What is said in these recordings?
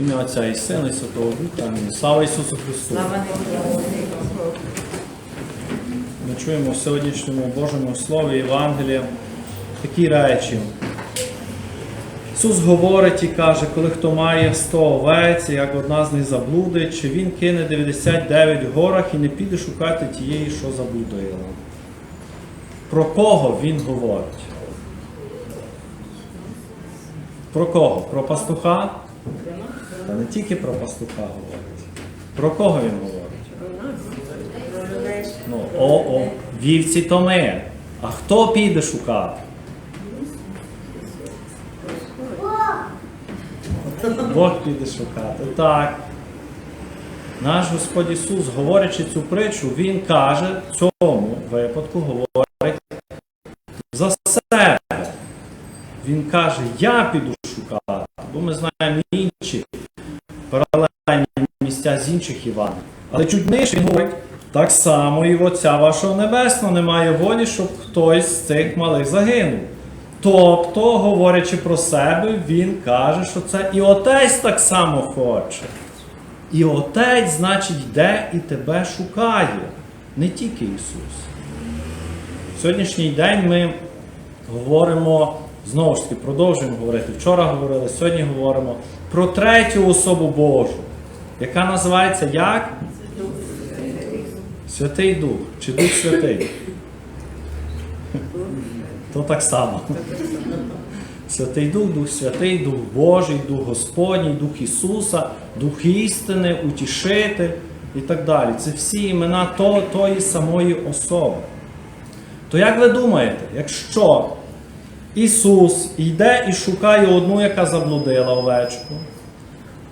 Ім'я Отця і Сина, і Святого Духа. Амінь. Слава Ісусу Христу! Ми чуємо в сьогоднішньому Божому Слові Євангелія такі речі. Ісус говорить і каже, коли хто має 100 овець, як одна з них заблудить, чи він кине 99 в горах і не піде шукати тієї, що заблудила. Про кого він говорить? Про кого? Про пастуха? Та не тільки про пастуха говорить. Про кого він говорить? Ну, о, о, вівці то ми. А хто піде шукати? Бог піде шукати. Так. Наш Господь Ісус, говорячи цю притчу, Він каже в цьому випадку, говорить за себе. Він каже, я піду шукати. Бо ми знаємо інші паралельні місця з інших Іван. Але чуть нижче говорить, так само і Отця вашого Небесного немає волі, щоб хтось з цих малих загинув. Тобто, говорячи про себе, він каже, що це і отець так само хоче. І отець, значить, йде і тебе шукає, не тільки Ісус. В сьогоднішній день ми говоримо, знову ж таки, продовжуємо говорити. Вчора говорили, сьогодні говоримо про третю особу Божу, яка називається як? Святий Дух чи Дух Святий. То так само. Святий Дух, Дух Святий, Дух Божий, Дух Господній, Дух Ісуса, Дух істини, Утішитель і так далі. Це всі імена то, тої самої особи. То як ви думаєте, якщо Ісус йде і шукає одну, яка заблудила овечку,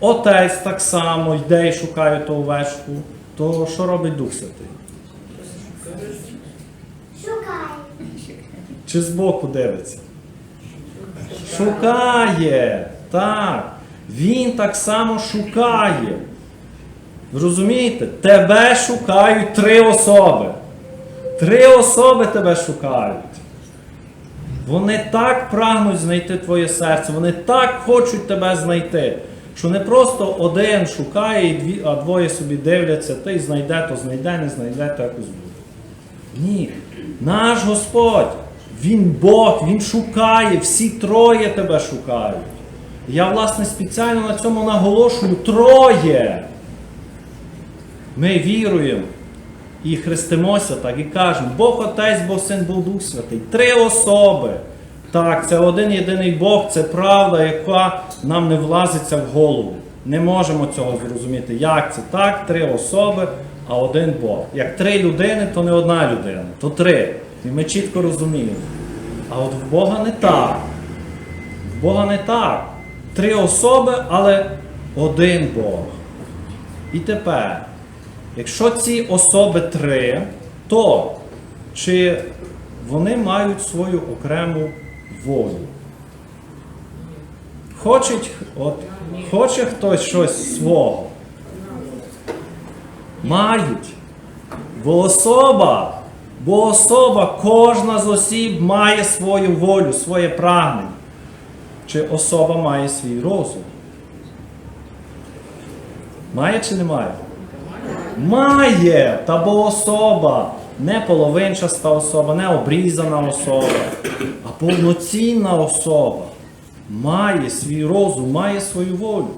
Отець так само йде і шукає ту овечку, то що робить Дух Святий? Шукай. Чи збоку дивиться? Шукає. Так. Він так само шукає. Ви розумієте? Тебе шукають три особи. Три особи тебе шукають. Вони так прагнуть знайти твоє серце, вони так хочуть тебе знайти, що не просто один шукає, а двоє собі дивляться, ти знайде, то знайде, не знайде, то якось буде. Ні. Наш Господь, Він Бог, Він шукає, всі троє тебе шукають. Я, власне, спеціально на цьому наголошую троє. Ми віруємо і хрестимося так і кажемо, Бог Отець, Бог Син, Бог Дух Святий. Три особи. Так, це один єдиний Бог, це правда, яка нам не влазиться в голову. Не можемо цього зрозуміти. Як це? Так, три особи, а один Бог. Як три людини, то не одна людина, то три. І ми чітко розуміємо. А от в Бога не так. В Бога не так. Три особи, але один Бог. І тепер, якщо ці особи три, то чи вони мають свою окрему волю? Хочуть, от, хоче хтось щось свого? Мають. Бо особа, бо особа, кожна з осіб має свою волю, своє прагнення. Чи особа має свій розум? Має чи не має? Має! Та бо особа, не половинчаста особа, не обрізана особа, а повноцінна особа має свій розум, має свою волю.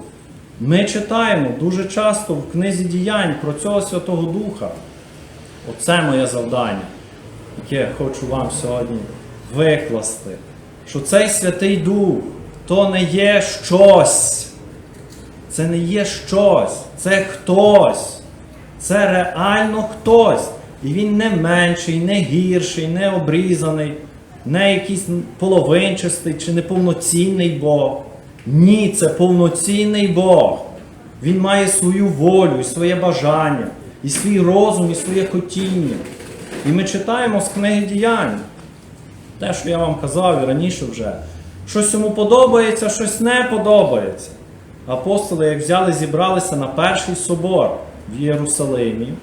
Ми читаємо дуже часто в книзі діянь про цього Святого Духа. Оце моє завдання, яке я хочу вам сьогодні викласти. Що цей Святий Дух то не є щось. Це не є щось, це хтось. Це реально хтось. І він не менший, не гірший, не обрізаний, не якийсь половинчастий чи неповноцінний Бог. Ні, це повноцінний Бог. Він має свою волю, і своє бажання, і свій розум, і своє хотіння. І ми читаємо з книги діянь. Те, що я вам казав і раніше вже. Щось йому подобається, щось не подобається. Апостоли, як взяли, зібралися на перший собор в Єрусалимі.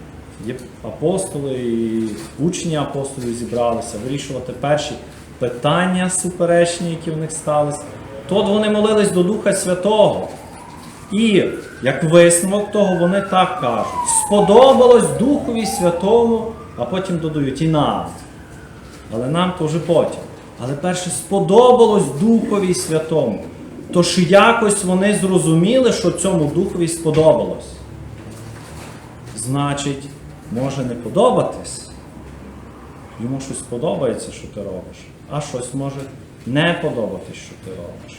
Апостоли і учні апостолів зібралися вирішувати перші питання суперечні, які в них сталися. Тут вони молились до Духа Святого. І як висновок того, вони так кажуть: сподобалось Духові Святому, а потім додають і нам. Але нам то вже потім. Але перше сподобалось Духові Святому. Тож якось вони зрозуміли, що цьому Духові сподобалось. Значить, може не подобатись. Йому щось подобається, що ти робиш, а щось може не подобатись, що ти робиш.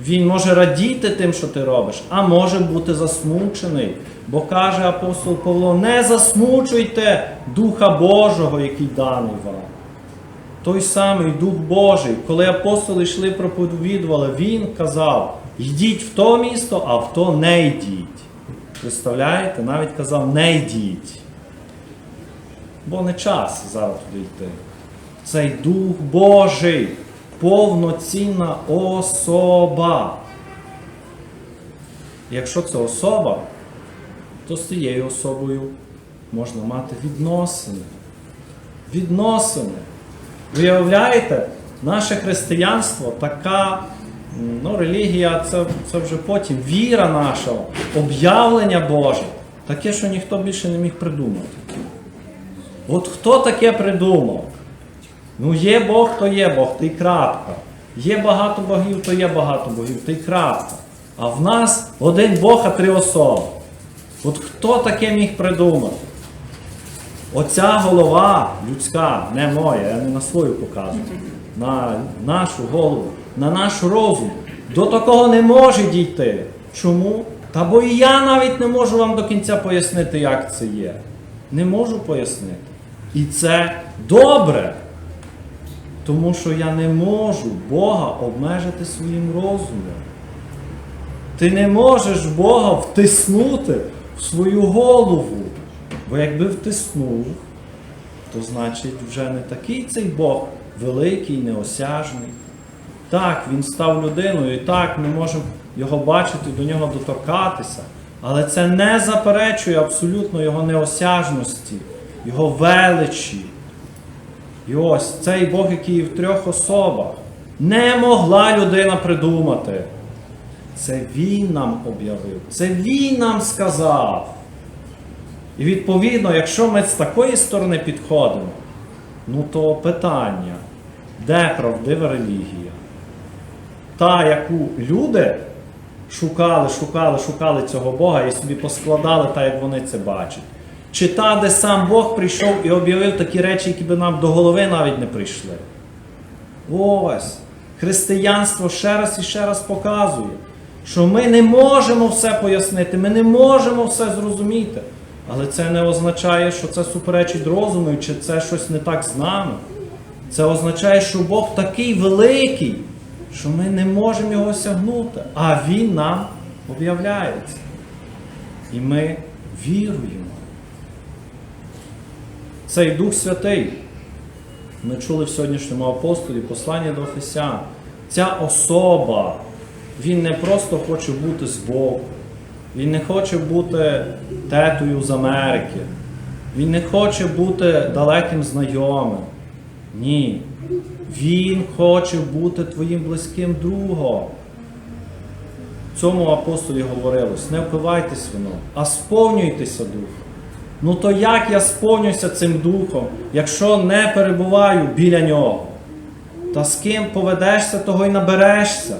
Він може радіти тим, що ти робиш, а може бути засмучений. Бо каже апостол Павло: не засмучуйте Духа Божого, який даний вам. Той самий Дух Божий, коли апостоли йшли проповідували, він казав: йдіть в то місто, а в то не йдіть. Представляєте? Навіть казав, не йдіть. Бо не час зараз туди йти. Цей Дух Божий, повноцінна особа. Якщо це особа, то з цією особою можна мати відносини. Відносини. Виявляєте, наше християнство така ну, релігія, це, це вже потім віра наша, об'явлення Боже, таке, що ніхто більше не міг придумати. От хто таке придумав? Ну, є Бог, то є Бог, то крапка. Є багато богів, то є багато богів, то й крапка. А в нас один Бог, а три особи. От хто таке міг придумати? Оця голова людська, не моя, я не на свою показую, на нашу голову, на наш розум, до такого не може дійти. Чому? Та бо і я навіть не можу вам до кінця пояснити, як це є. Не можу пояснити. І це добре. Тому що я не можу Бога обмежити своїм розумом. Ти не можеш Бога втиснути в свою голову. Бо якби втиснув, то значить вже не такий цей Бог великий, неосяжний. Так, він став людиною, і так ми можемо його бачити, до нього доторкатися. Але це не заперечує абсолютно його неосяжності, його величі. І ось цей Бог, який в трьох особах, не могла людина придумати. Це Він нам об'явив, це Він нам сказав. І відповідно, якщо ми з такої сторони підходимо, ну то питання, де правдива релігія? Та, яку люди шукали, шукали, шукали цього Бога і собі поскладали так, як вони це бачать. Чи та, де сам Бог прийшов і об'явив такі речі, які би нам до голови навіть не прийшли. Ось. Християнство ще раз і ще раз показує, що ми не можемо все пояснити, ми не можемо все зрозуміти. Але це не означає, що це суперечить розуму, чи це щось не так з нами. Це означає, що Бог такий великий, що ми не можемо його сягнути, а Він нам об'являється. І ми віруємо. Цей Дух Святий, ми чули в сьогоднішньому апостолі послання до Ефесян. Ця особа, він не просто хоче бути з Богом. Він не хоче бути тетою з Америки. Він не хоче бути далеким знайомим. Ні. Він хоче бути твоїм близьким другом. Цьому апостолі говорилось: не впивайтесь вином, а сповнюйтеся духом. Ну то як я сповнююся цим духом, якщо не перебуваю біля нього? Та з ким поведешся, того й наберешся.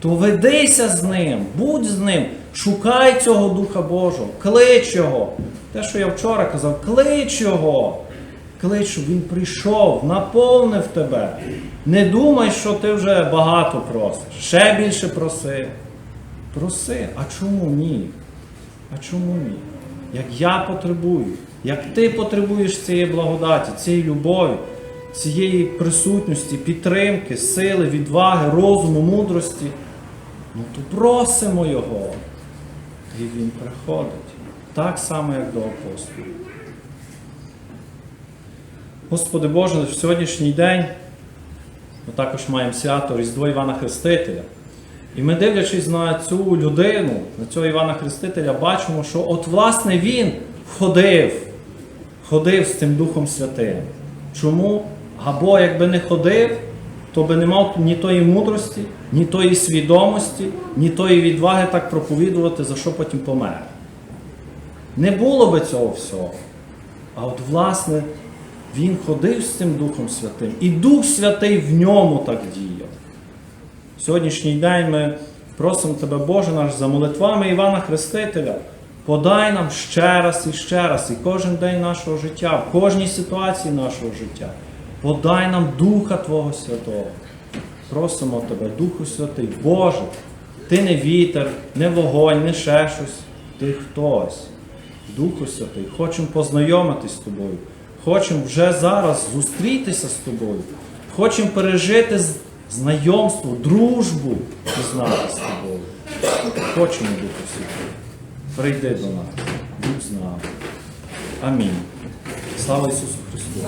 То ведися з ним, будь з ним, шукай цього Духа Божого, клич його. Те, що я вчора казав, клич його. Клич, щоб він прийшов, наповнив тебе. Не думай, що ти вже багато просиш. Ще більше проси. Проси. А чому ні? А чому ні? Як я потребую, як ти потребуєш цієї благодаті, цієї любові, цієї присутності, підтримки, сили, відваги, розуму, мудрості, ну то просимо Його. І Він приходить. Так само, як до апостолів. Господи Боже, в сьогоднішній день ми також маємо свято Різдво Івана Хрестителя. І ми, дивлячись на цю людину, на цього Івана Хрестителя, бачимо, що от власне він ходив, ходив з цим Духом Святим. Чому? Або якби не ходив, хто би не мав ні тої мудрості, ні тої свідомості, ні тої відваги так проповідувати, за що потім помер. Не було би цього всього. А от, власне, він ходив з цим Духом Святим, і Дух Святий в ньому так діяв. Сьогоднішній день ми просимо Тебе, Боже наш, за молитвами Івана Хрестителя. Подай нам ще раз і ще раз, і кожен день нашого життя, в кожній ситуації нашого життя. Подай нам Духа Твого Святого. Просимо Тебе, Духу Святий, Боже, Ти не вітер, не вогонь, не ще щось. Ти хтось. Духу Святий, хочемо познайомитись з тобою. Хочемо вже зараз зустрітися з тобою. Хочемо пережити знайомство, дружбу пізнати з тобою. Хочемо Духу Святий. Прийди до нас, будь з нами. Амінь. Слава Ісусу Христу!